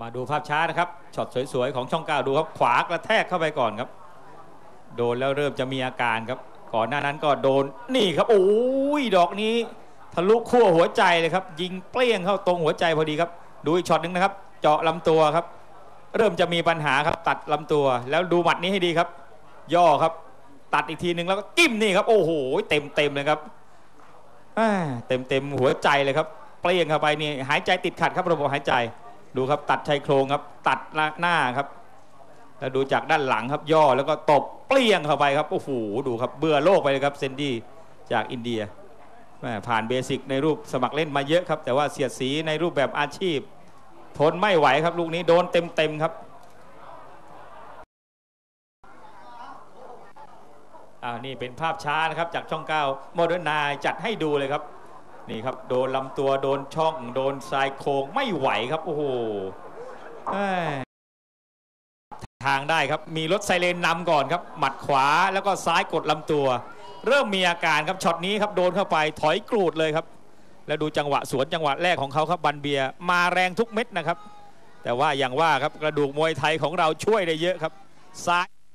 มาดูภาพช้านะครับช็อตสวยๆของช่องเก้าดูครับขวากระแทกเข้าไปก่อนครับ โดนแล้วเริ่มจะมีอาการครับ ก่อนหน้านั้นก็โดนนี่ครับโอ้ยดอกนี้ ทะลุขั้วหัวใจเลยครับ ยิงเปรี้ยงเข้าตรงหัวใจพอดีครับ ดูอีกช็อตหนึงนะครับ เจาะลำตัวครับ เริ่มจะมีปัญหาครับ ตัดลำตัว แล้วดูหมัดนี้ให้ดีครับ ย่อครับ ตัดอีกทีนึงแล้วก็จิ้มนี่ครับ โอ้โหเต็มเต็มเลยครับเต็มเต็มหัวใจเลยครับ เปรี้ยงเข้าไปนี่หายใจติดขัดครับระบบหายใจ ดูครับตัดชายโครงครับ ตัดหน้าครับ แล้วดูจากด้านหลังครับย่อแล้วก็ตบเปรี้ยงเข้าไปครับโอ้โหดูครับเบื่อโลกไปเลยครับเซนดี้จากอินเดียแม่ผ่านเบสิกในรูปสมัครเล่นมาเยอะครับ แต่ว่าเสียดสีในรูปแบบอาชีพ ทนไม่ไหวครับลูกนี้โดนเต็มเต็มๆครับอ่านี่เป็นภาพช้านะครับจากช่องเก้าโมเดิร์นไนจัดให้ดูเลยครับ นี่ครับโดนลำตัวโดนช่อง โดนทรายโครงไม่ไหวครับ โอ้โหทางได้ครับมีรถไซเรนนำก่อนครับ หมัดขวาแล้วก็ซ้ายกดลำตัว เริ่มมีอาการครับช็อตนี้ครับโดนเข้าไปถอยกรูดเลยครับ แล้วดูจังหวะสวนจังหวะแรกของเขาครับบันเบียมาแรงทุกเม็ดนะครับ แต่ว่าอย่างว่าครับกระดูกมวยไทยของเราช่วยได้เยอะครับซ้าย